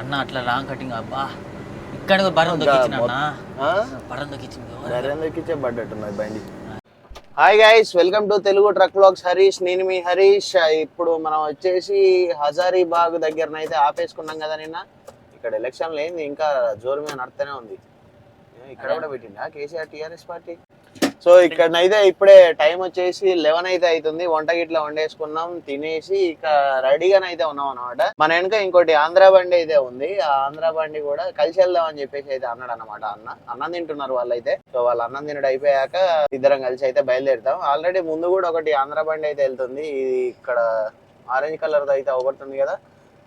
అన్న అట్లా wrong cutting అబ్బా. ఇక్కడ బరం ఇంకా దొక్కించిన అన్న? బరం పడ్డట్టున్నది బండి. Hi guys welcome to Telugu truck vlogs Harish నేను మీ హరీష్ ఇప్పుడు మనం వచ్చేసి హజారీబాగ్ దగ్గర అయితే ఆపేసుకున్నాం కదా నిన్న. ఇక్కడ ఎలక్షన్ లేని ఇంకా జోరు మీద నడుస్తూనే ఉంది. ఇక్కడ కూడా పెట్టిందా కేసీఆర్ టీఆర్ఎస్ పార్టీ? సో ఇక్కడనైతే ఇప్పుడే టైం వచ్చేసి లెవెన్ అయితే అవుతుంది వంట గిట్లా వండేసుకున్నాం తినేసి ఇక రెడీగానైతే ఉన్నాం అనమాట మన వెనక ఇంకోటి ఆంధ్ర బండి అయితే ఉంది. ఆ ఆంధ్ర బండి కూడా కలిసి వెళ్దాం అని చెప్పేసి అయితే అన్నాడు అనమాట అన్న. అన్నం తింటున్నారు వాళ్ళైతే. సో వాళ్ళు అన్నం తినడం అయిపోయాక ఇద్దరం కలిసి అయితే బయలుదేరుతాం. ఆల్రెడీ ముందు కూడా ఒకటి ఆంధ్ర బండి అయితే వెళ్తుంది. ఇది ఇక్కడ ఆరెంజ్ కలర్ అయితే ఒకటి కదా.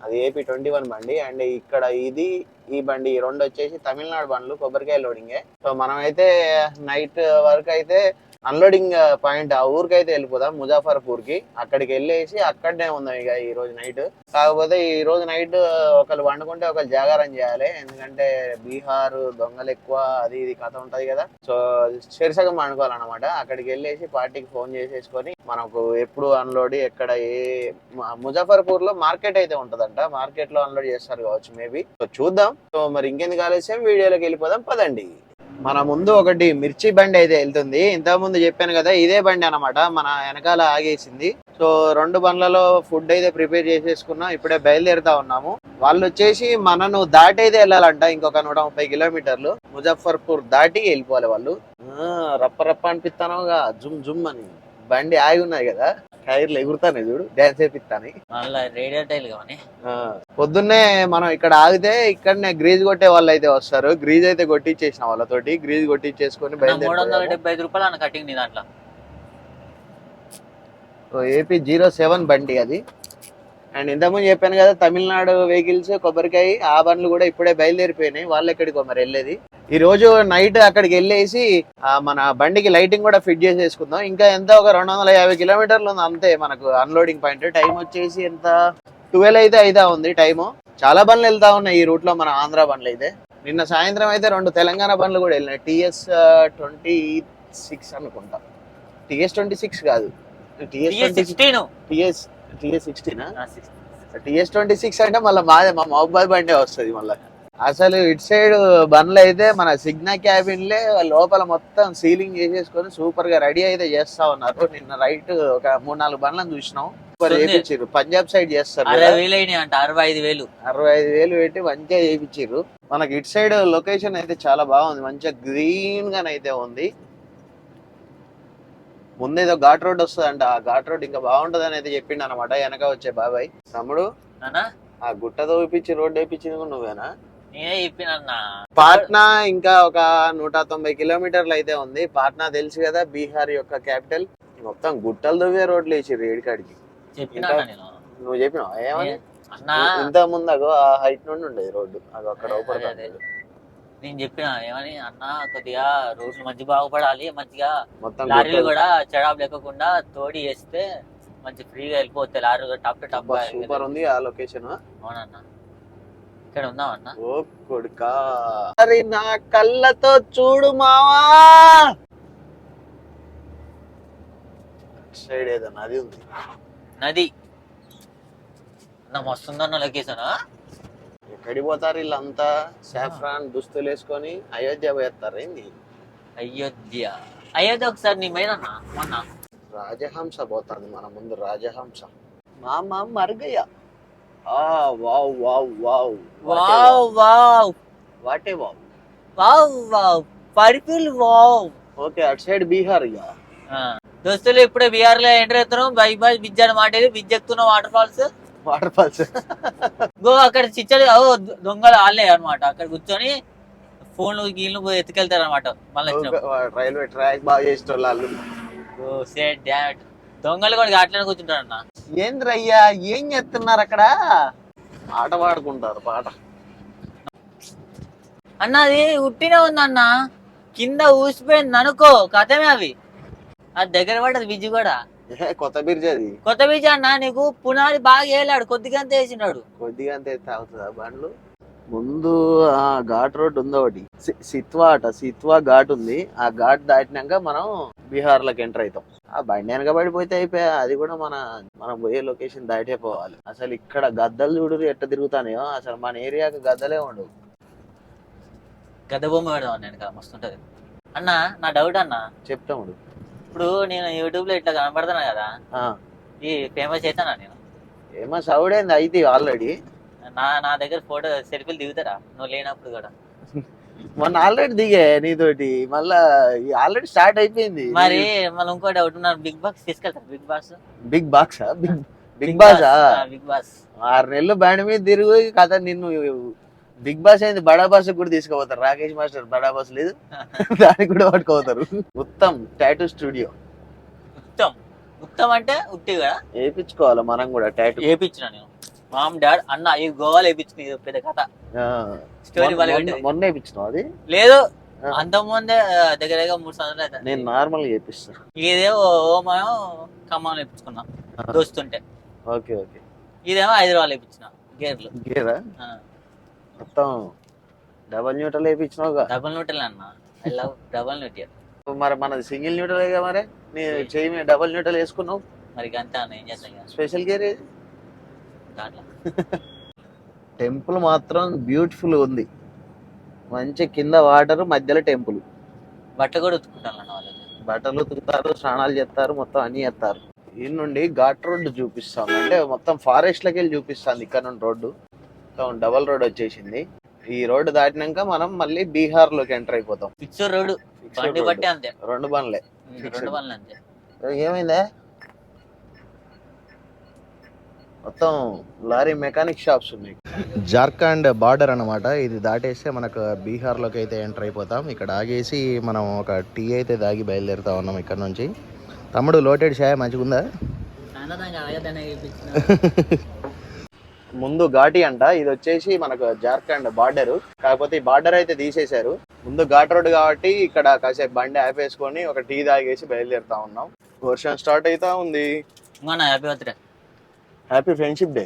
అది ఏపీ ట్వంటీ వన్ బండి. అండ్ ఇక్కడ ఇది ఈ బండి ఈ రెండు వచ్చేసి తమిళనాడు బండ్లు కొబ్బరికాయ లోడింగే. సో మనం అయితే నైట్ వరకు అయితే అన్లోడింగ్ పాయింట్ uh, ఆ ఊరికైతే వెళ్ళిపోదాం ముజాఫర్పూర్కి అక్కడికి వెళ్ళేసి అక్కడనే ఉందాం ఇక ఈ రోజు నైట్ కాకపోతే ఈ రోజు నైట్ uh, ఒకళ్ళు వండుకుంటే ఒకళ్ళు జాగారం చేయాలి. ఎందుకంటే బీహార్ దొంగలు ఎక్కువ అది ఇది కథ ఉంటది కదా. సో శీర్షకం వండుకోవాలన్నమాట అక్కడికి వెళ్ళేసి పార్టీకి ఫోన్ చేసేసుకొని మనకు ఎప్పుడు అన్లోడ్ ఎక్కడ ఏ ముజాఫర్పూర్లో మార్కెట్ అయితే ఉంటదంట. మార్కెట్లో అన్లోడ్ చేస్తారు కావచ్చు మేబీ సో చూద్దాం. సో మరి ఇంకెందుకు ఆలస్యం? వీడియోలోకి వెళ్ళిపోదాం. పదండి. మన ముందు ఒకటి మిర్చి బండి అయితే వెళ్తుంది. ఇంతకుముందు ముందు చెప్పాను కదా ఇదే బండి అన్నమాట. మన వెనకాల ఆగేసింది. సో రెండు బండ్లలో ఫుడ్ అయితే ప్రిపేర్ చేసేసుకున్నాం. ఇప్పుడే బయలుదేరుతా ఉన్నాము. వాళ్ళు వచ్చేసి మనను దాటి అయితే వెళ్ళాలంట ఇంకొక నూట ముప్పై కిలోమీటర్లు. ముజఫర్పూర్ దాటి వెళ్ళిపోవాలి వాళ్ళు. రప్ప రప్ప అనిపిస్తానుగా జుమ్ జుమ్ అని. బండి ఆగి ఉన్నది కదా. టైర్లు ఎగురుతానే చూడు డ్యాన్స్ వేపిస్తాను మళ్ళీ రేడియో టైల్ కానీ పొద్దున్నే మనం ఇక్కడ ఆగితే ఇక్కడనే గ్రీజ్ కొట్టే వాళ్ళు అయితే వస్తారు. గ్రీజ్ అయితే కొట్టించేసిన వాళ్ళతోటి గ్రీజ్ కొట్టించేసుకొని మూడు వందల బయలుదేరి డెబ్బై ఐదు రూపాయలు అన్న కటింగ్ నీ దాంట్లో. ఏపీ జీరో సెవెన్ బండి అది. అండ్ ఇంతకుముందు చెప్పాను కదా తమిళనాడు వెహికల్స్ కొబ్బరికాయ ఆ బండ్లు కూడా ఇప్పుడే బయలుదేరిపోయినాయి. వాళ్ళు ఎక్కడికో మరి వెళ్ళేది. ఈ రోజు నైట్ అక్కడికి వెళ్ళేసి మన బండికి లైటింగ్ కూడా ఫిట్ చేసేసుకుందాం. ఇంకా ఎంత? ఒక రెండు వందల యాభై కిలోమీటర్లు ఉంది అంతే మనకు అన్లోడింగ్ పాయింట్. టైం వచ్చేసి ఎంత? ట్వెల్వ్ అయితే అయితా ఉంది టైము. చాలా బండ్లు వెళ్తా ఉన్నాయి ఈ రూట్లో మన ఆంధ్ర బండ్లు అయితే. నిన్న సాయంత్రం అయితే రెండు తెలంగాణ బండ్లు కూడా వెళ్ళినాయి. టిఎస్ ట్వంటీ సిక్స్ అనుకుంటా. టిఎస్ ట్వంటీ సిక్స్ కాదు. టిఎస్ టిఎస్ టిఎస్ సిక్స్టీనా టిఎస్ ట్వంటీ సిక్స్ అంటే మళ్ళీ మాదే మా మహబాద్ బండే వస్తుంది మళ్ళీ. అసలు ఇటు సైడ్ బండ్లు అయితే మన సిగ్నా క్యాబిన్లే లోపల మొత్తం సీలింగ్ చేసేసుకొని సూపర్గా రెడీ అయితే చేస్తా ఉన్నారు. నిన్న రైట్ ఒక మూడు నాలుగు బండ్లను చూసినాం. చేపించారు పంజాబ్ సైడ్ చేస్తారు అరవై ఐదు వేలు. అరవై ఐదు వేలు పెట్టి మంచిగా చేయించారు మనకి ఇటు సైడ్ లొకేషన్ అయితే చాలా బాగుంది. మంచిగా గ్రీన్ గానైతే ఉంది. ముందేదో ఘాట్ రోడ్ వస్తుందంట. ఆ ఘాట్ రోడ్ ఇంకా బాగుంటది అని అయితే చెప్పిండు అనమాట వెనక వచ్చే బాబాయ్. తమ్ముడు ఆ గుట్ట తోపించి రోడ్ వేయించింది కూడా నువ్వేనా? నేనే చెప్పినన్నా పాట్నా ఇంకా ఒక నూట తొంభై కిలోమీటర్లు అయితే ఉంది. పాట్నా తెలుసు కదా బీహార్ యొక్క క్యాపిటల్. మొత్తం గుట్టలు తవ్వే రోడ్లు వేసిర్రు ఏడికాడికి నువ్వు చెప్పినావు? ఏమని? ఇంత ముందు అగో ఆ హైట్ నుండి ఉండేది రోడ్డు. అగో అక్కడ అదే, ఊపడతా అదే. ఉండేది. నేను చెప్పిన ఏమని అన్న కొద్దిగా రోడ్లు మంచి బాగుపడాలి మంచిగా మొత్తం లారీలు. కూడా చెడాపు లేకుండా తోడి వేస్తే మంచి ఫ్రీగా వెళ్ళిపోతాయి. లారీలు కూడా టప్ టప్ అబ్బా, సూపర్ ఉంది ఆ లొకేషన్ అవునన్నా. ఇక్కడ ఉందాం అన్న? ఓ కొడుకా. అరే నా కళ్ళతో చూడు మావా. సైడ్ ఏదో నది ఉంది. నది. అన్న మస్తుందన్న లొకేషన్ ఎక్కడికి పోతారు వీళ్ళంతా సాఫ్రాన్ దుస్తులు వేసుకొని అయోధ్య పోయేస్తారు. ఏంది? అయోధ్య. అయోధ్య ఒకసారి నీ మీద మొన్న. రాజహంస పోతుంది మన ముందు రాజహంస. మామ మరుగయ్య. ఆ wow wow wow. Wow wow. What a wow. Wow wow. Purple wow. Okay అటు సైడ్ బీహార్ ఇక. దోస్తులు ఇప్పుడే బీహార్లో ఎంటర్ అవుతున్నాం. బై బై బిజ్ అనమాట ఇది. బిజ్ ఎక్కుతున్నాం water falls water falls go అక్కడ చిచ్చడి ఓ దొంగలు ఆలే అన్నమాట. అక్కడ కూర్చొని ఫోన్లు గీళ్ళు ఎత్తుకెళ్తారు అనమాట మళ్ళీ రైల్వే ట్రాక్ బాగా చేసిన వాళ్ళు దొంగలు కూడా అట్లనే కూర్చుంటారు అన్న ఏంద్రయ్యా ఏం చేస్తున్నారు అక్కడ? ఆట పాడుకుంటారు పాట. అన్న అది ఉట్టినే ఉందన్న. కింద ఊసిపోయింది అనుకో కథమే అవి. అది దగ్గర పడ్డది బిజ్జి కూడా కొత్త బిర్జ్ అది కొత్త బిజ్జి అన్న నీకు పునాది బాగా వేలాడు కొద్దిగా అంత వేసినాడు. కొద్దిగా అంతే తాగుతుందా బండ్లు? ముందు ఆ ఘాట్ రోడ్ ఉంది ఒకటి. సిత్వా అట సిత్వా ఘాట్ ఉంది. ఆ ఘాట్ దాటినాక మనం బీహార్లోకి ఎంటర్ అవుతాం. ఆ బండి వెనక పడిపోతే అయిపోయా అది కూడా మన మనం పోయే లొకేషన్ దాటే పోవాలి. అసలు ఇక్కడ గద్దలు చూడు ఎట్ట తిరుగుతానేయో. అసలు మన ఏరియాకి గద్దలే ఉండవు. గద్ద బొమ్మ పెడదాం నేను కదా మస్తు ఉంటది. అన్న నా డౌట్ అన్న. చెప్తాము ఇప్పుడు నేను యూట్యూబ్లో ఇట్లా కనపడుతున్నా కదా ఈ ఫేమస్ అవుతానా నేను? ఏమో సౌడైంది అయితే ఆల్రెడీ. నా నా దగ్గర ఫోటో సెల్ఫీలు దిగుతారా? నువ్వు లేనప్పుడు కూడా. మొన్న ఆల్రెడీ దిగే నీతోటి. మళ్ళా ఆల్రెడీ స్టార్ట్ అయిపోయింది. మరి మళ్ళీ ఇంకో డౌట్ నా బిగ్ బాక్స్ తీసుకెళ్తారు? Big boss? Big box? Big big బాసా? Big boss. ఆరు నెలలు బండి మీద తిరుగు కథ నిన్ను బిగ్ బాస్ అయింది బడా బాస్ కూడా తీసుకుపోతారు. రాకేష్ మాస్టర్ బడా బాస్ లేదు. దానికి కూడా పట్టుకోపోతారు. Uttam tattoo studio. Uttam. Uttam అంటే ఉట్టి కదా? వేయించుకోవాలి మనం కూడా టాటూ? వేపించిన నేను? మామ్ డాడ్ అన్న ఈ గోవాలో వేపించిన పెద్ద కథ. స్టోరీ. మొన్న వేయించినావు అది? లేదు. ఆ. అంత ముందే దగ్గర దగ్గర మూడు సంవత్సరాలు అవుతుంది. నేను నార్మల్ చేపిస్తా ఇదేమో ఓ మనం ఖమ్మంలో వేపించుకున్నాం దోస్తుంటే. Okay okay. ఇదేమో హైదరాబాద్ వేపించిన గేర్లు. గేరా? మొత్తం డబల్ న్యూట్రల్ వేయించినావుగా. డబల్ న్యూటల్ అన్న. ఐ లవ్ డబల్ న్యూటల్ మరి మనది సింగిల్ న్యూట్రల్ మరి? నీ చెయ్యి డబల్ న్యూట్రల్ వేసుకున్నావు? మరి అంతే అన్న ఏం చేస్తాం ఇక. స్పెషల్ గేర్ ఏది? దాంట్లో. టెంపుల్ మాత్రం బ్యూటిఫుల్ ఉంది. మంచి కింద వాటర్ మధ్యలో టెంపుల్ బట్టలు కూడా ఉతుక్కుంటాను అన్న వాళ్ళకి బట్టలు ఉతుకుతారు స్నానాలు చేస్తారు మొత్తం అన్ని చేస్తారు. ఈ నుండి ఘాట్ రోడ్డు చూపిస్తాం అంటే మొత్తం ఫారెస్ట్ లకి వెళ్ళి చూపిస్తాను ఇక్కడ నుండి రోడ్డు. మొత్తం డబల్ రోడ్ వచ్చేసింది. ఈ రోడ్డు దాటినాక మనం మళ్ళీ బీహార్లోకి ఎంటర్ అయిపోతాం. రోడ్. బండి. బట్టి అంతే. రెండు బండ్లే. రెండు అంతే. ఏమైందే? మొత్తం లారీ మెకానిక్ షాప్స్ ఉన్నాయి. జార్ఖండ్ బార్డర్ అన్నమాట. ఇది దాటేస్తే మనకు బీహార్లోకి అయితే ఎంటర్ అయిపోతాం. ఇక్కడ ఆగేసి మనం ఒక టీ అయితే దాగి బయలుదేరుతా ఉన్నాం ఇక్కడ నుంచి. తమ్ముడు లోటెడ్ షాయ్ మంచిగా ముందు ఘాటి అంట. ఇది వచ్చేసి మనకు జార్ఖండ్ బార్డర్. కాకపోతే ఈ బార్డర్ అయితే తీసేశారు. ముందు ఘాట్ రోడ్ కాబట్టి ఇక్కడ కాసేపు బండి ఆపేసుకొని ఒక టీ తాగేసి బయలుదేరుతా ఉన్నాం. వర్షం స్టార్ట్ అవుతా ఉంది. Happy birthday. Happy friendship day.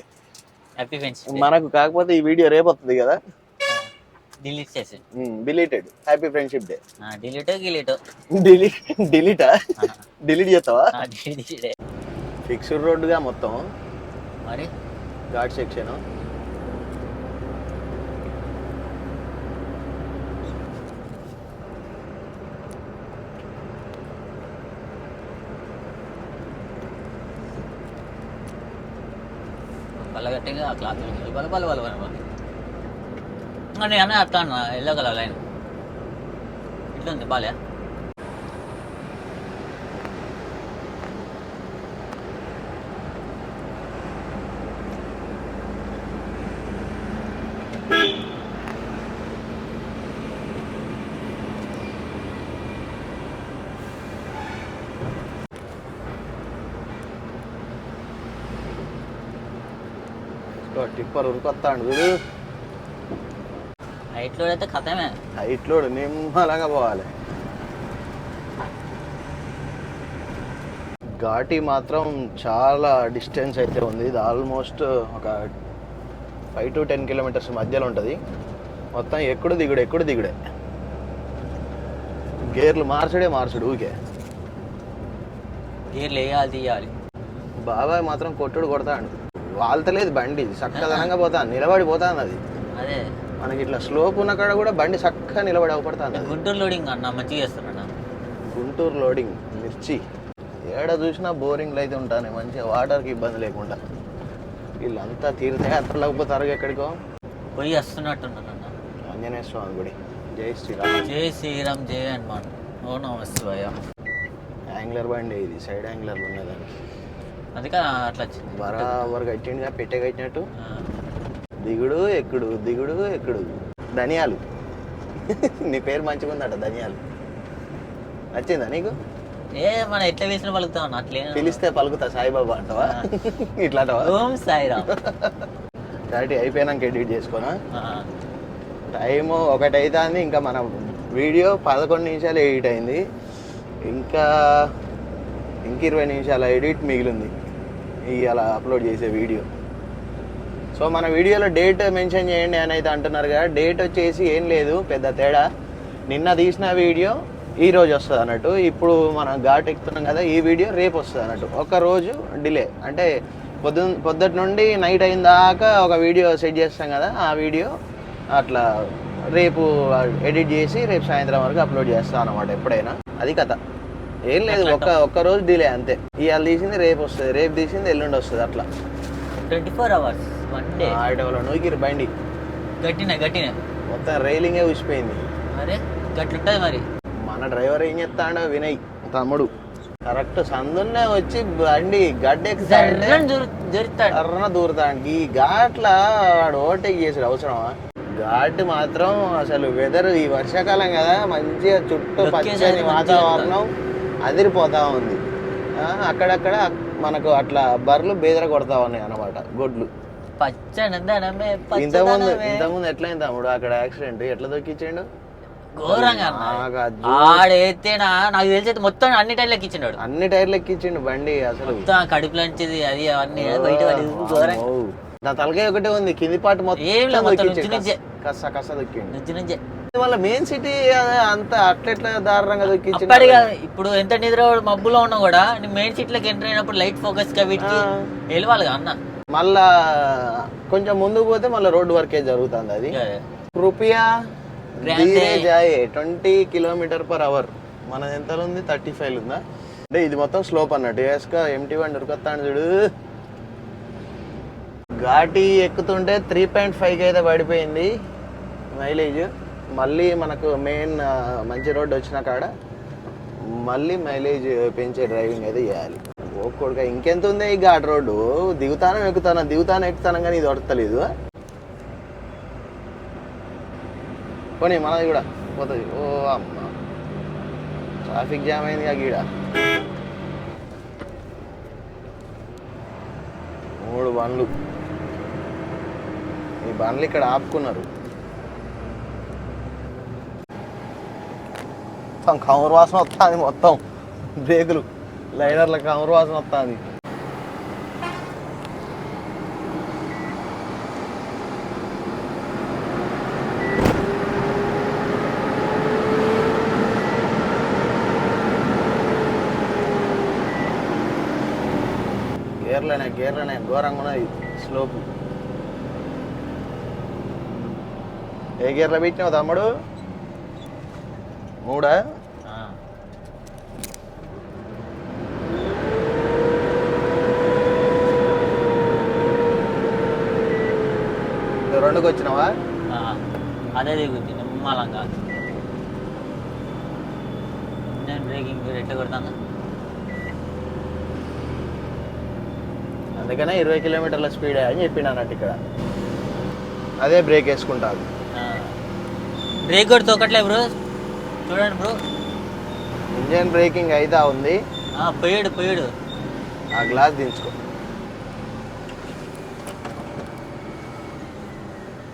Happy friends మనకు కాకపోతే ఈ వీడియో రేపు వస్తుంది కదా? డిలీట్ చేసి. Deleted. Happy friendship day. Delete గిలీట్. Delete? డిలీటా డిలీట్ చేస్తావా ఫిక్స్డ్ రోడ్డుగా మొత్తం. మరి? ఘాట్ సెక్షన్ బల్ల గట్టిగా ఆ క్లాత్ బల బల బల బల బల నేను అన్న అత్తా అన్న ఎల్లో కలర్ లైన్ ఇట్లా ఉంది బాలే టిప్పర్ ఉరికొస్తాడు చూడు హైట్లో అయితే కథమే. హైట్లోడు నిమ్మలంగా పోవాలి. ఘాటి మాత్రం చాలా డిస్టెన్స్ అయితే ఉంది. ఇది ఆల్మోస్ట్ ఒక ఫైవ్ టు టెన్ కిలోమీటర్స్ మధ్యలో ఉంటుంది. మొత్తం ఎప్పుడు దిగుడు ఎప్పుడు దిగుడే. గేర్లు మార్చడే మార్చుడు ఊకే గేర్లు వేయాలి తీయాలి. బాబాయ్ మాత్రం కొట్టుడు కొడతాడు. వాళ్తలేదు బండి చక్కదనంగా పోతాను నిలబడి పోతాను అది. అదే. మనకి ఇట్లా స్లోప్ ఉన్న కాడ కూడా బండి చక్కగా నిలబడి అవపడుతుంది అది. గుంటూరు లోడింగ్ అన్న మంచిగా చేస్తున్నాడు గుంటూరు లోడింగ్ మిర్చి. ఏడ చూసినా బోరింగ్లు అయితే ఉంటాయి మంచిగా వాటర్కి ఇబ్బంది లేకుండా. వీళ్ళంతా తీర్థయాత్రలకు పోతారు ఎక్కడికో? పోయి వస్తున్నట్టున్నాడు అన్న. ఆంజనేయ స్వామి గుడి. జై శ్రీరామ్. జై శ్రీరామ్ జై హనుమాన్. ఓ నమస్తేయ యాంగ్లర్ బండి ఇది సైడ్ యాంగ్లర్ ఉన్నదని అందుకే అట్లా వచ్చింది. బరాబర్ పెట్టే కట్టినట్టు. దిగుడు ఎక్కుడు దిగుడు ఎక్కుడు. ధనియాలు. నీ పేరు మంచిగా ఉందట ధనియాలు. నచ్చిందా నీకు? ఏ మనం ఎట్లా వేసిన పలుకుతాం అట్లే పిలిస్తే పలుకుతా సాయిబాబా అంటావా? ఇట్లా అంటావా ఓం సాయిరామ్. కరెక్ట్ అయిపోయినాక ఎడిట్ చేసుకోనా? ఆ, టైం ఒకటి అవుతుంది ఇంకా మన వీడియో పదకొండు నిమిషాలు ఎడిట్ అయింది. ఇంకా ఇంక ఇరవై నిమిషాల ఎడిట్ మిగిలింది. ఇవాళ అప్లోడ్ చేసే వీడియో సో మన వీడియోలో డేట్ మెన్షన్ చేయండి అని అయితే అంటున్నారు కదా. డేట్ వచ్చేసి ఏం లేదు పెద్ద తేడా. నిన్న తీసిన వీడియో ఈ రోజు వస్తుంది అన్నట్టు. ఇప్పుడు మనం ఘాట్ ఎక్కుతున్నాం కదా ఈ వీడియో రేపు వస్తుంది అన్నట్టు. ఒక రోజు డిలే అంటే పొద్దు పొద్దుటి నుండి నైట్ అయిన దాకా ఒక వీడియో సెట్ చేస్తాం కదా ఆ వీడియో అట్లా రేపు ఎడిట్ చేసి రేపు సాయంత్రం వరకు అప్లోడ్ చేస్తాను అనమాట ఎప్పుడైనా. అది కథ. ఏం లేదు ఒక్క ఒక్క రోజు డిలే అంతే. ఇవాళ తీసింది రేపు వస్తుంది. రేపు తీసింది ఎల్లుండి వస్తుంది అట్లా. Twenty four hours one day ఆడవాళ్ళు నూకిరు బండి. గట్టిన గట్టిన. మొత్తం రైలింగే ఊసిపోయింది. అరే గట్లుంటది మరి. మన డ్రైవర్ ఏం చెప్తాడో వినయ్ తమ్ముడు. కరెక్ట్ సందున్నే వచ్చి బండి గడ్డెక్కుతాడే. జర్రని దూరు- దొరుకుతాడు అర్రన దూరుతానికి ఈ ఘాట్ల వాడు ఓవర్టేక్ చేసాడు అవసరమా? ఘాట్ మాత్రం అసలు వెదర్ ఈ వర్షాకాలం కదా మంచిగా చుట్టూ పచ్చని వాతావరణం. అదిరిపోతా ఉంది. ఆ, అక్కడక్కడ మనకు అట్లా బర్రెలు బేదర కొడతా ఉన్నాయి అన్నమాట గొడ్లు. పచ్చని దనమే ఇంతకుముందు ఇంతకుముందు ఎట్లయింది తమ్ముడు అక్కడ యాక్సిడెంట్? ఎట్లా దొక్కిచ్చిండు? ఘోరంగా ఆడైతేనా నాకు తెలిసి మొత్తం అన్ని టైర్లు ఎక్కించాడు అన్ని టైర్లు ఎక్కించిండు బండి అసలు. మొత్తం కడుపులంటిది అది అవన్నీ బయట ఘోరంగా. నా తలకాయ ఒకటే ఉంది కింది పాటు ఏం లేదు, మొత్తం. నుంచి నుంచే. కస్స కస్స దొక్కిండు. నుంచి నుంచే. వాళ్ళ మెయిన్ సిటీ అంత అట్లెట్లా దారుణంగా ఇప్పుడు ఎంత నిద్ర మబ్బులో ఉన్నా కూడా మెయిన్ సీట్లోకి ఎంటర్ అయినప్పుడు లైట్ ఫోకస్గా వీటికి ఆ. వెళ్ళవాలి అన్న. మళ్ళా కొంచెం ముందుకు పోతే మళ్ళీ రోడ్డు వర్కే జరుగుతుంది అది. రూపియా ట్వంటీ కిలోమీటర్ పర్ అవర్. మనది ఎంత ఉంది థర్టీ ఫైవ్ ఉందా అంటే ఇది మొత్తం స్లోప్ అన్నట్టు ఏస్కా ఎంటీ వన్ ఉరుకొత్తాను చూడు. ఘాటి ఎక్కుతుంటే త్రీ పాయింట్ ఫైవ్కి అయితే పడిపోయింది. మైలేజ్. మళ్ళీ మనకు మెయిన్ మంచి రోడ్డు వచ్చిన కాడ మళ్ళీ మైలేజ్ పెంచే డ్రైవింగ్ అయితే చేయాలి. ఓ ఇంకెంత ఉంది ఈ ఘాట్ రోడ్డు? దిగుతానం ఎక్కుతాను దిగుతాను ఎక్కుతాను కానీ ఇది దొరకలేదు పోనీ మనది కూడా పోతుంది. ఓ అమ్మ. ట్రాఫిక్ జామ్ అయింది ఆ గీడ. మూడు బండ్లు. ఈ బండ్లు ఇక్కడ ఆపుకున్నారు. మొత్తం కమరు వాసన వస్తుంది మొత్తం. బ్రేకులు లైనర్ల కమరు వాసన వస్తుంది. గేర్లనే గేర్లనే ఘోరంగా ఉన్నది స్లోపు. ఏ గేర్లో పెట్టినావు తమ్ముడు? మూడా? రెండుకి వచ్చినావా. అదే దిగుద్ది నిమ్మలంగా నేను బ్రేకింగ్ ఎట్లా కొడతాను? అందుకనే ఇరవై కిలోమీటర్ల స్పీడ్ అని చెప్పిండు అన్నట్టు ఇక్కడ. అదే బ్రేక్ వేసుకుంటాను బ్రేక్ కూడా తోకట్లే బ్రో? చూడండి బ్రో. ఇంజన్ బ్రేకింగ్ అయితే ఉంది. పోయాడు పోయాడు. ఆ గ్లాస్ దించుకో.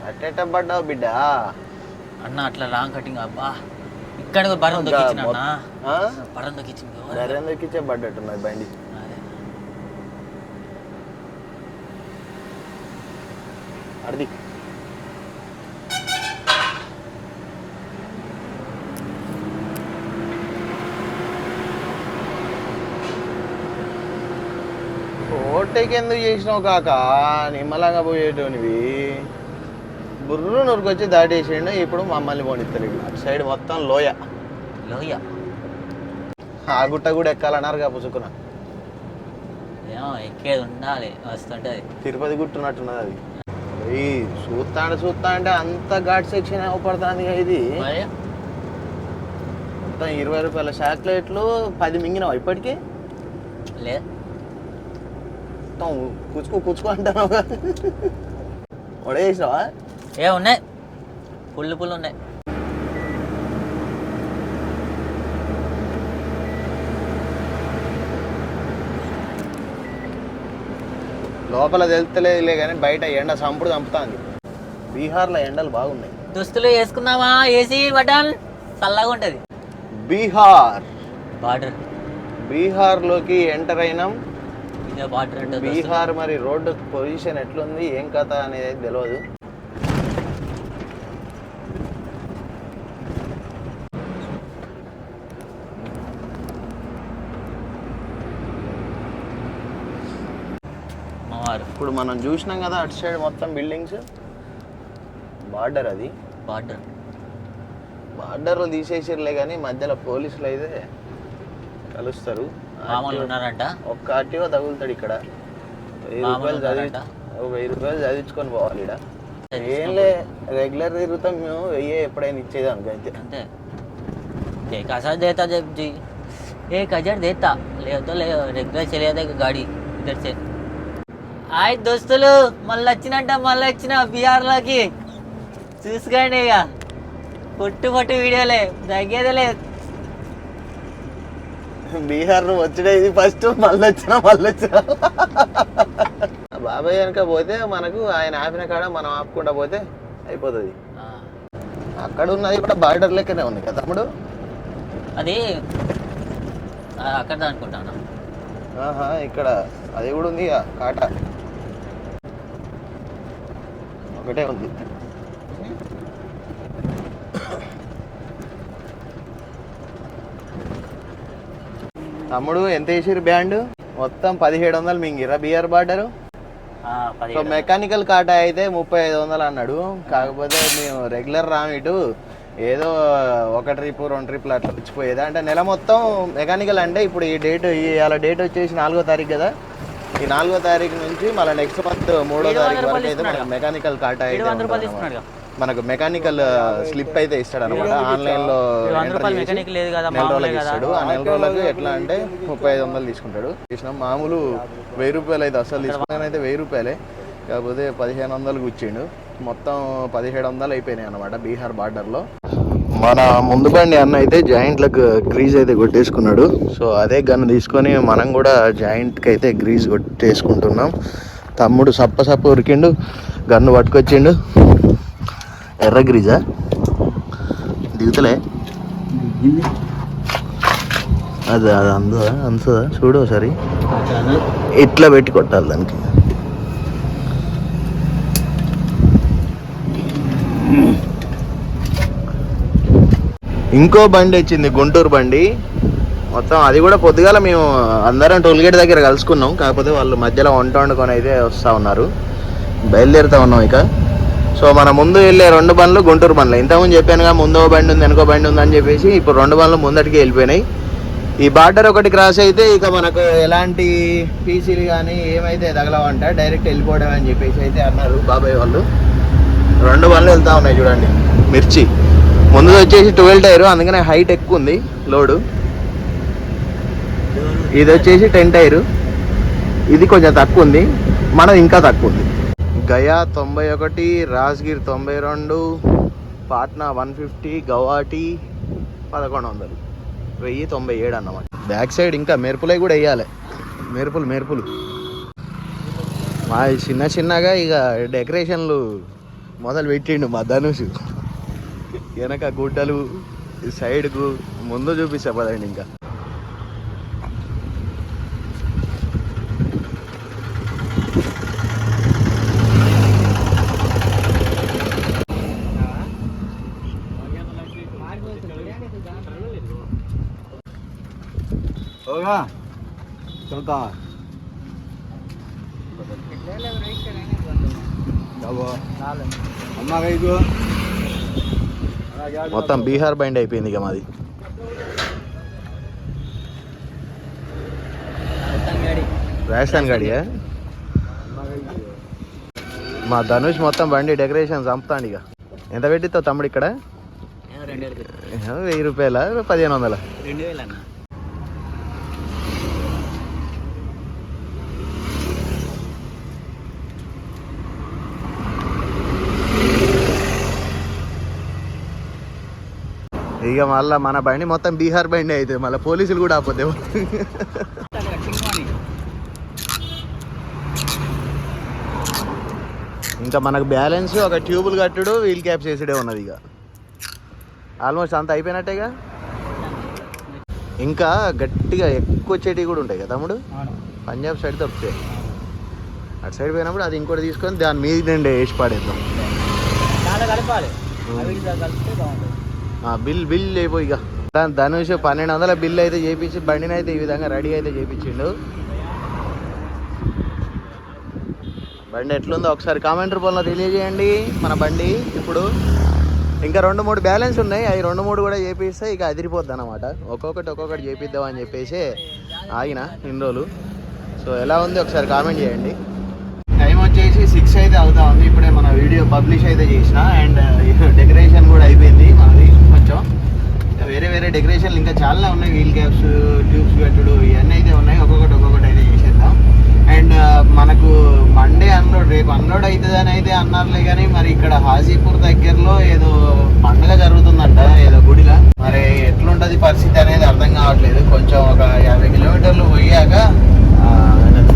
అట్టెట్ట పడ్డావు బిడ్డ? అన్న అట్లా రాంగ్ కటింగ్ అబ్బా. ఇక్కడ కూడా బరం ఆ? బరం దొక్కించింది నరేంద్రకి ఇచ్చే పడ్డట్టున్నది బండి. ఎందుకు చేసినావు కాక? నిమ్మలంగా పోయేటోనివి. బుర్రు నూరుకొచ్చి దాటేసిండు ఇప్పుడు మమ్మల్ని పోనిస్తలేడు అటు సైడ్ మొత్తం లోయ. లోయ? ఆ గుట్ట కూడా ఎక్కాలన్నారు పుసుకున్న ఏమో ఎక్కేది ఉండాలి వస్తుంటది తిరుపతి గుట్టున్నట్టున్నది అది. ఈ చూస్తాంటే చూస్తా అంటే అంత ఘాట్ సెక్షన్ అవపడుతుంది ఇది. మొత్తం ఇరవై రూపాయల చాక్లెట్లు పది మింగినావు ఇప్పటికీ? లేదు మొత్తం కుచుకు కుచుకు అంటాను ఒడేసినావా ఏ ఉన్నాయి పుల్లు పుల్లు ఉన్నాయి లోపల తెలుస్తలేదులే కానీ బయట ఎండ సంపుడు చంపుతాంది. బీహార్లో ఎండలు బాగున్నాయి. దుస్తులు వేసుకుందామా ఏసీ బటన్? చల్లగా ఉంటది. బీహార్. బార్డర్. బీహార్లోకి ఎంటర్ అయినాం. వాటర్ అంటే బీహార్ మరి రోడ్డు పొజిషన్ ఎట్లుంది ఏం కథ అనేది తెలియదు ఇప్పుడు మనం చూసినాం కదా అటు సైడ్ మొత్తం బిల్డింగ్స్ బార్డర్ అది. వాటర్ బార్డర్లు తీసేసిర్లే కానీ మధ్యలో పోలీసులు అయితే కలుస్తారు. మామూలు ఉన్నారంట ఒక్క ఆర్టీఓ తగులుతాడు ఇక్కడ వెయ్యి మామూలు రూపాయలు చదివి ఉన్నారంట ఒక వెయ్యి రూపాయలు చదివించుకొని పోవాలి ఇక్కడ ఏంలే రెగ్యులర్ తిరుగుతాం మేము వెయ్యి ఎప్పుడైనా ఇచ్చేది అనుకైతే అంతే एक ऐसा देता जब जी एक हजार देता ले तो ले रेगुलर चले जाता गाड़ी इधर से హాయ్ దోస్తులు మళ్ళీ వచ్చినట్ట మళ్ళీ వచ్చిన బీహార్లోకి చూసుకోండి ఇక పొట్టు పొట్టు వీడియోలే తగ్గేదిలే బీహార్ నువ్వు ఇది ఫస్ట్ మళ్ళీ వచ్చినా మళ్ళీ వచ్చినా. బాబాయ్ కనుక పోతే మనకు ఆయన ఆపిన కాడ మనం ఆపుకుండా పోతే అయిపోతుంది. అక్కడ ఉన్నది కూడా బార్డర్ లెక్కనే ఉంది కదా తమ్ముడు? అది అక్కడ అనుకుంటాను ఆహా ఇక్కడ. అది కూడా ఉంది కాట. ఒకటే ఉంది. తమ్ముడు ఎంత వేసిరు బ్యాండ్? మొత్తం పదిహేడు వందలు మింగిరా బిఆర్ బార్డరు సో మెకానికల్ కాటా అయితే ముప్పై ఐదు వందలు అన్నాడు. కాకపోతే మేము రెగ్యులర్ రాము ఇటు. ఏదో ఒక ట్రిప్ రెండు ట్రిప్లు అట్లా వచ్చిపోయేది అంటే నెల మొత్తం మెకానికల్ అంటే ఇప్పుడు ఈ డేట్ ఈ అలా డేట్ వచ్చేసి నాలుగో తారీఖు కదా. ఈ నాలుగో తారీఖు నుంచి మళ్ళీ నెక్స్ట్ మంత్ మూడో తారీఖు వరకు అయితే మనకు. మెకానికల్ కాటా అయితే మనకు మెకానికల్ స్లిప్ అయితే ఇస్తాడు. అనమాట ఆన్లైన్లో మెకానిక్ లేదు కదా నెల రోజులకి ఇస్తాడు. ఆ నెల రోజులకు ఎట్లా అంటే ముప్పై ఐదు వందలు తీసుకుంటాడు. చేసిన మామూలు వెయ్యి రూపాయలు అయితే అసలు తీసుకున్నాను అయితే వెయ్యి రూపాయలే. కాకపోతే పదిహేను వందలు కూర్చిండు మొత్తం పదిహేడు వందలు అయిపోయినాయి అనమాట బీహార్ బార్డర్లో. మన ముందు బండి అన్న అయితే జాయింట్లకు గ్రీజ్ అయితే కొట్టేసుకున్నాడు. సో అదే గన్ తీసుకొని మనం కూడా జాయింట్కి అయితే గ్రీజ్ కొట్టేసుకుంటున్నాం. తమ్ముడు సప్ప సప్ప ఉరికిండు గన్ను పట్టుకొచ్చిండు. ఎర్ర గ్రీజా? దిగుతలే. అది అది అందదా అంతదా చూడు ఒకసారి. ఇట్లా పెట్టి కొట్టాలి దానికి. ఇంకో బండి వచ్చింది గుంటూరు బండి. మొత్తం అది కూడా పొద్దుగాల మేము అందరం టోల్గేట్ దగ్గర కలుసుకున్నాం. కాకపోతే వాళ్ళు మధ్యలో వంట వండుకొని అయితే వస్తూ ఉన్నారు. బయలుదేరుతా ఉన్నాం ఇక. సో మన ముందు వెళ్ళే రెండు బండ్లు గుంటూరు బండ్లు. ఇంతకుముందు చెప్పానుగా ముందో బండి ఉంది వెనుకో బండి ఉంది అని చెప్పేసి ఇప్పుడు రెండు బండ్లు ముందటికి వెళ్ళిపోయినాయి. ఈ బార్డర్ ఒకటి క్రాస్ అయితే ఇక మనకు ఎలాంటి పీసీలు కానీ ఏమైతే తగలవంట డైరెక్ట్ వెళ్ళిపోవడం అని చెప్పేసి అయితే అన్నారు బాబాయ్ వాళ్ళు. రెండు బండ్లు వెళ్తా ఉన్నాయి చూడండి. మిర్చి. ముందు వచ్చేసి ట్వెల్వ్ టైర్ అందుకనే హైట్ ఎక్కువ ఉంది లోడు. ఇది వచ్చేసి టెన్ టైరు. ఇది కొంచెం తక్కువ ఉంది మనం ఇంకా తక్కువ ఉంది. గయా తొంభై ఒకటి రాజ్గిర్ తొంభై రెండు పాట్నా వన్ ఫిఫ్టీ గౌహాటి పదకొండు వందలు. వెయ్యి తొంభై ఏడు అన్నమాట. బ్యాక్ సైడ్ ఇంకా మెరుపులే కూడా వేయాలి. మెరుపులు మెరుపులు. మా చిన్న చిన్నగా ఇక డెకరేషన్లు మొదలు పెట్టిండు మా ధనుష్. వెనక గుడ్డలు సైడ్కు ముందు చూపిస్తా పదండి ఇంకా. లేవా చల్కా మొత్తం బీహార్ బైండ్ అయిపోయింది ఇక మాది. రాజస్థాన్ గాడియా? మా ధనుష్ మొత్తం బండి డెకరేషన్ చంపుతాండి ఇక. ఎంత పెట్టిస్తావు తమ్ముడు ఇక్కడ? వెయ్యి రూపాయల? పదిహేను వందల? రెండు ఇక మళ్ళీ మన బండి మొత్తం బీహార్ బండి అయితే మళ్ళీ పోలీసులు కూడా ఆపోతే ఇంకా మనకు బ్యాలెన్స్ ఒక ట్యూబులు కట్టుడు వీల్ క్యాప్స్ వేసుడే ఉన్నది ఇక. ఆల్మోస్ట్ అంత అయిపోయినట్టేగా? ఇంకా గట్టిగా ఎక్కువ వచ్చేటివి కూడా ఉంటాయి కదా తమ్ముడు? పంజాబ్ సైడ్ దొరుకుతాయి అటు సైడ్ పోయినప్పుడు అది ఇంకోటి తీసుకొని దాని మీద నుండి వేసి పాడేద్దాం. కలపాలి. కలిపితే బాగుంటుంది. బిల్ బిల్ అయిపోయి ఇక. దాని ధనుష్ పన్నెండు వందల బిల్ అయితే చేపించి బండిని అయితే ఈ విధంగా రెడీ అయితే చేయించిండు బండి ఎట్లుందో ఒకసారి కామెంట్ రూపంలో తెలియజేయండి మన బండి. ఇప్పుడు ఇంకా రెండు మూడు బ్యాలెన్స్ ఉన్నాయి. అవి రెండు మూడు కూడా చేపిస్తే ఇక అదిరిపోద్ది అనమాట ఒక్కొక్కటి ఒక్కొక్కటి చేపిద్దాం అని చెప్పేసి ఆగిన ఇన్ని రోజులు. సో ఎలా ఉంది ఒకసారి కామెంట్ చేయండి. టైం వచ్చేసి సిక్స్ అయితే అవుతా ఉంది. ఇప్పుడే మన వీడియో పబ్లిష్ అయితే చేసిన. అండ్ డెకరేషన్ కూడా అయిపోయింది. మనది కొంచెం వేరే వేరే డెకరేషన్లు ఇంకా చాలా ఉన్నాయి. వీల్ క్యాప్స్ ట్యూబ్స్ పెట్టుడు ఇవన్నీ అయితే ఉన్నాయి. ఒక్కొక్కటి ఒక్కొక్కటి అయితే చేసేద్దాం. అండ్ మనకు మండే అన్లోడ్ రేపు అన్లోడ్ అవుతుందని అయితే అన్నారులే కానీ మరి ఇక్కడ హాజీపూర్ దగ్గరలో ఏదో పండుగ జరుగుతుందంట ఏదో గుడిలా. మరి ఎట్లుంటుంది పరిస్థితి అనేది అర్థం కావట్లేదు. కొంచెం ఒక యాభై కిలోమీటర్లు పోయాక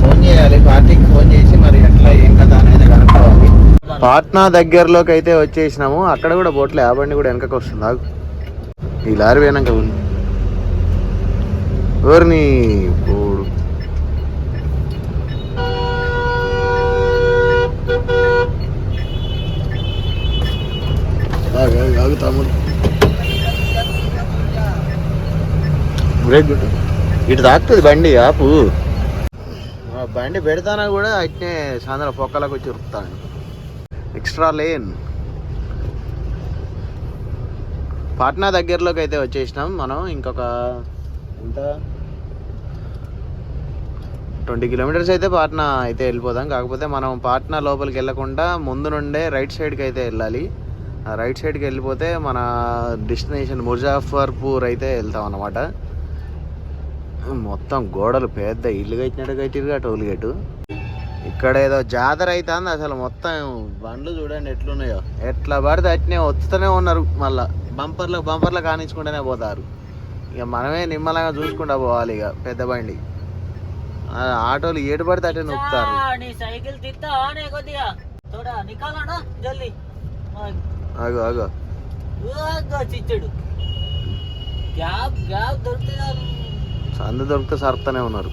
ఫోన్ చేయాలి. పార్టీకి ఫోన్ చేసి మరి ఎట్లా ఏం కదా అనేది కనుక్కోవాలి. పాట్నా దగ్గరలోకి అయితే వచ్చేసినాము. అక్కడ కూడా బోట్లే ఆ బండి కూడా వెనకకు వస్తుంది. ఈ లారీ పోయినాక ఉంది ఎవరిని పోడు? ఆగు, తమ్ముడు. బ్రేక్ ఇటు తాకుతుంది బండి ఆపు. బండి పెడతానా కూడా అట్నే సాయంత్రం పొక్కలకు వచ్చి ఉరుకుతాను ఎక్స్ట్రా లేన్. పాట్నా దగ్గరలోకి అయితే వచ్చేసినాం మనం. ఇంకొక ఎంత? ట్వంటీ కిలోమీటర్స్ అయితే పాట్నా అయితే వెళ్ళిపోదాం. కాకపోతే మనం పాట్నా లోపలికి వెళ్ళకుండా ముందు నుండే రైట్ సైడ్కి అయితే వెళ్ళాలి. ఆ రైట్ సైడ్కి వెళ్ళిపోతే మన డెస్టినేషన్ ముజాఫర్పూర్ అయితే వెళ్తాం అన్నమాట. మొత్తం గోడలు పెద్ద ఇల్లు కట్టినట్టు కట్టిరుగా టోల్ గేటు. ఇక్కడ ఏదో జాతర అవుతుంది అసలు మొత్తం బండ్లు చూడండి ఎట్లున్నాయో. ఎట్లా పడితే అట్నే వస్తూనే ఉన్నారు. మళ్ళా బంపర్లు బంపర్లు కానించుకుంటూనే పోతారు. ఇక మనమే నిమ్మలంగా చూసుకుంటా పోవాలి ఇక పెద్ద బండి. ఆ ఆటోలు ఏడు పడితే అట్టే నొక్కుతారు. దొరుకుతుంది? సందు దొరికితే సరుతూనే ఉన్నారు.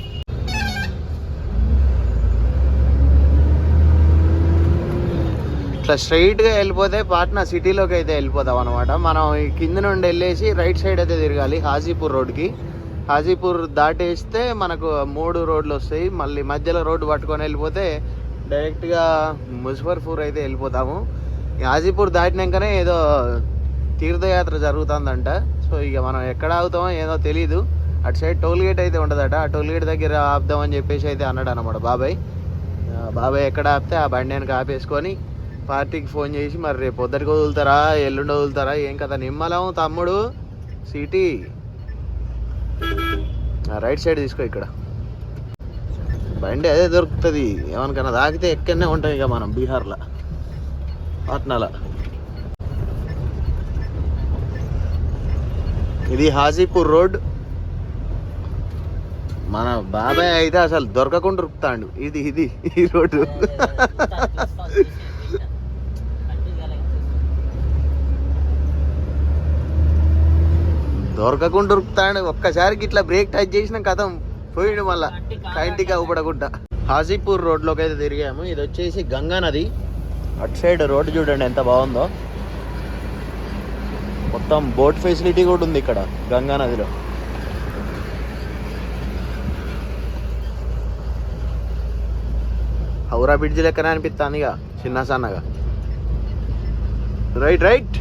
ఇట్లా స్ట్రైట్గా వెళ్ళిపోతే పాట్నా సిటీలోకి అయితే వెళ్ళిపోతాం అనమాట మనం కింద నుండి వెళ్ళేసి రైట్ సైడ్ అయితే తిరగాలి హాజీపూర్ రోడ్కి. హాజీపూర్ దాటేస్తే మనకు మూడు రోడ్లు వస్తాయి. మళ్ళీ మధ్యలో రోడ్డు పట్టుకొని వెళ్ళిపోతే డైరెక్ట్గా ముజఫర్పూర్ అయితే వెళ్ళిపోతాము. హాజీపూర్ దాటినాకనే ఏదో తీర్థయాత్ర జరుగుతుందంట. సో ఇక మనం ఎక్కడ ఆగుతామో ఏదో తెలీదు. అటు సైడ్ టోల్ గేట్ అయితే ఉండదట ఆ టోల్ గేట్ దగ్గర ఆపుదామని చెప్పేసి అయితే అన్నాడు అనమాట బాబాయ్ బాబాయ్ ఎక్కడ ఆపితే ఆ బండి వెనక ఆపేసుకొని పార్టీకి ఫోన్ చేసి మరి రేపు పొద్దుటికి వదులుతారా? ఎల్లుండి వదులుతారా? ఏం కదా నిమ్మలం తమ్ముడు సిటీ. రైట్ సైడ్ తీసుకో ఇక్కడ. బండి అదే దొరుకుతుంది. ఏమనుకన్నా తాగితే ఎక్కడనే ఉంటాం ఇక మనం బీహార్లో. పాట్నాలో. ఇది హాజీపూర్ రోడ్. మన బాబాయ్ అయితే అసలు దొరకకుండా ఉరుకుతాడు. ఇది ఇది ఈ రోడ్డు. దొరకకుండా దొరుకుతాడు ఒక్కసారికి ఇట్లా బ్రేక్ టచ్ చేసిన కథం పోయిడు మళ్ళా. ఇంటికి అవ్వబడకుండా హాజీపూర్ రోడ్లోకి అయితే తిరిగాము. ఇది వచ్చేసి గంగా నది. అటు సైడ్ రోడ్డు చూడండి ఎంత బాగుందో. మొత్తం బోట్ ఫెసిలిటీ కూడా ఉంది ఇక్కడ గంగా నదిలో. హౌరా బ్రిడ్జ్ లెక్కనే అనిపిస్తుంది ఇక చిన్న సన్నగా. Right right.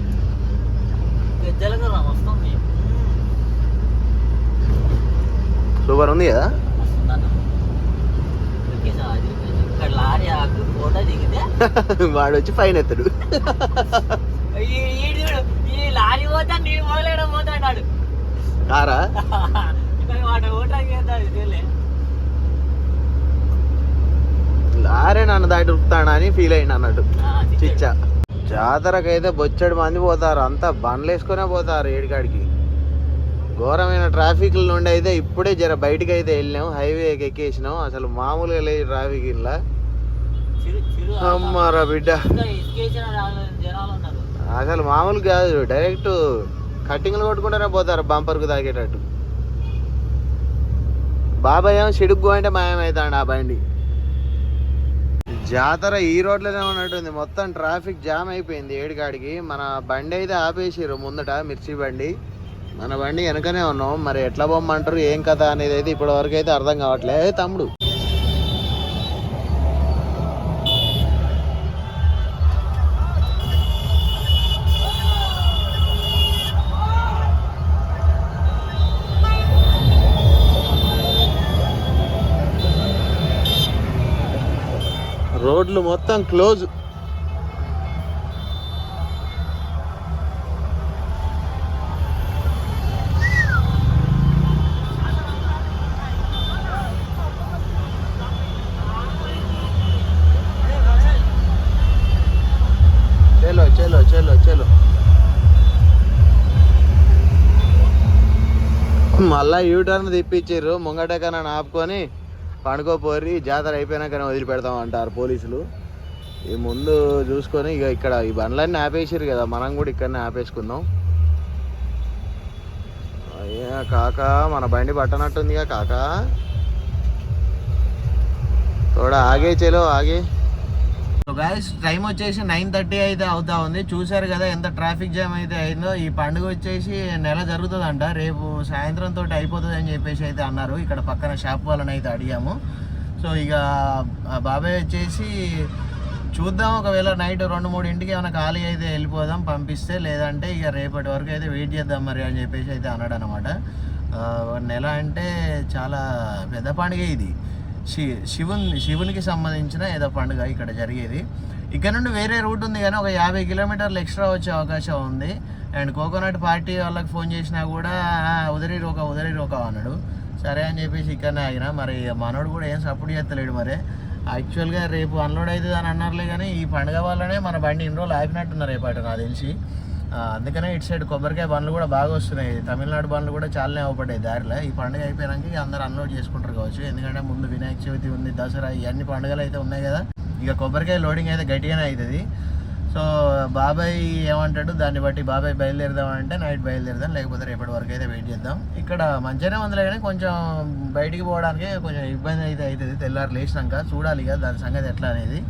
సూపర్ ఉంది కదా వాడు వచ్చి ఫైన్ ఎత్తాడు కారా లారే నన్ను దాటి ఉరుకుతాడా అని ఫీల్ అయింది అన్నట్టు. చిచ్చా జాతరకైతే బొచ్చడి మంది పోతారు అంతా బండ్లు వేసుకునే పోతారు ఏడికాడికి ఘోరమైన ట్రాఫిక్ నుండి అయితే ఇప్పుడే జర బయటికి అయితే వెళ్ళాం హైవేకి ఎక్కేసినాం. అసలు మామూలుగా లేదు ట్రాఫిక్ ఇలా అమ్మారా బిడ్డ. అసలు మామూలు కాదు డైరెక్ట్ కట్టింగ్లు కొట్టుకుంటూనే పోతారు బంపర్కు తాగేటట్టు బాబాయ్ ఏమో సిడుగ్గు అంటే మాయమవుతాడు ఆ బండి. జాతర ఈ రోడ్లోనే ఉన్నట్టుంది. మొత్తం ట్రాఫిక్ జామ్ అయిపోయింది ఏడుగాడికి మన బండి అయితే ఆపేసిర్రు ముందట మిర్చి బండి. మన బండి వెనకనే ఉన్నాం. మరి ఎట్లా బొమ్మంటారు? ఏం కథ అనేది అయితే ఇప్పటి వరకు అయితే అర్థం కావట్లే తమ్ముడు? రోడ్లు మొత్తం క్లోజ్. మళ్ళా యూటర్న్ తిప్పించారు ముంగటకన్నా ఆపుకొని పండుకోపోరి జాతర అయిపోయినాకనే వదిలిపెడతాం అంటారు పోలీసులు. ఈ ముందు చూసుకొని ఇక ఇక్కడ ఈ బండ్లన్నీ ఆపేసారు కదా మనం కూడా ఇక్కడనే ఆపేసుకుందాం. అయ్యా కాక మన బండి పట్టనట్టుందిగా కాక. తోడా ఆగే చెలో ఆగే. గాయస్ టైం వచ్చేసి నైన్ థర్టీ అయితే అవుతా ఉంది. చూసారు కదా ఎంత ట్రాఫిక్ జామ్ అయితే అయిందో. ఈ పండుగ వచ్చేసి నెల జరుగుతుందంట. రేపు సాయంత్రం తోటి అయిపోతుంది అని చెప్పేసి అయితే అన్నారు. ఇక్కడ పక్కన షాప్ వాళ్ళని అయితే అడిగాము. సో ఇక బాబాయ్ వచ్చేసి చూద్దాం. ఒకవేళ నైట్ రెండు మూడు ఇంటికి ఏమైనా ఖాళీ అయితే వెళ్ళిపోదాం పంపిస్తే. లేదంటే ఇక రేపటి వరకు అయితే వెయిట్ చేద్దాం మరి అని చెప్పేసి అయితే అన్నాడు అనమాట నెల అంటే చాలా పెద్ద పండుగ ఇది. శి శివుని శివునికి సంబంధించిన ఏదో పండుగ ఇక్కడ జరిగేది. ఇక్కడ నుండి వేరే రూట్ ఉంది కానీ ఒక యాభై కిలోమీటర్లు ఎక్స్ట్రా వచ్చే అవకాశం ఉంది. అండ్ కోకోనట్ పార్టీ వాళ్ళకి ఫోన్ చేసినా కూడా ఉదరి రోక ఉదరి రోక అన్నాడు. సరే అని చెప్పేసి ఇక్కడనే ఆగిన. మరి మనోడు కూడా ఏం సపోర్ట్ చేస్తలేడు మరి. యాక్చువల్గా రేపు అన్లోడ్ అవుతుంది అని అన్నారులే కానీ ఈ పండుగ వల్లనే మన బండి ఇన్ని రోజులు ఆపినట్టున్నారు రేపటి నాకు తెలిసి. అందుకనే ఇటు సైడ్ కొబ్బరికాయ బండ్లు కూడా బాగా వస్తున్నాయి. తమిళనాడు బండ్లు కూడా చాలానే అవపడ్డాయి దారిలో. ఈ పండుగ అయిపోయాక ఇక అందరూ అన్లోడ్ చేసుకుంటారు కావచ్చు. ఎందుకంటే ముందు వినాయక చవితి ఉంది దసరా ఇవన్నీ పండుగలు అయితే ఉన్నాయి కదా. ఇక కొబ్బరికాయ లోడింగ్ అయితే గట్టిగానే అవుతుంది. సో బాబాయ్ ఏమంటాడు? దాన్ని బట్టి బాబాయ్ బయలుదేరదాం అంటే నైట్ బయలుదేరదాం. లేకపోతే రేపటి వరకు అయితే వెయిట్ చేద్దాం. ఇక్కడ మంచిగానే ఉందిలే కానీ కొంచెం బయటికి పోవడానికి కొంచెం ఇబ్బంది అయితే అవుతుంది. తెల్లారు లేచినాక చూడాలి ఇక దాని సంగతి ఎట్లా అనేది.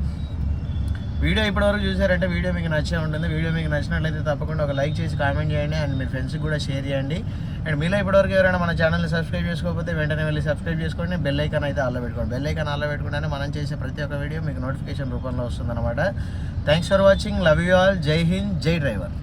వీడియో ఇప్పటివరకు చూసారంటే వీడియో మీకు నచ్చే ఉంటుంది. వీడియో మీకు నచ్చినట్లయితే తప్పకుండా ఒక లైక్ చేసి కామెంట్ చేయండి అండ్ మీ ఫ్రెండ్స్కి కూడా షేర్ చేయండి. అండ్ మీలో ఇప్పటివరకు ఎవరైనా మన ఛానల్ని సబ్స్క్రైబ్ చేసుకోకపోతే వెంటనే వెళ్ళి సబ్స్క్రైబ్ చేసుకోండి. బెల్ ఐకాన్ అయితే ఆల్లో పెట్టుకోండి. బెల్ ఐకాన్ ఆల్లో పెట్టుకుంటేనే మనం చేసే ప్రతి ఒక్క వీడియో మీకు నోటిఫికేషన్ రూపంలో వస్తుందన్నమాట. Thanks for watching love you all జై హింద్ జై డ్రైవర్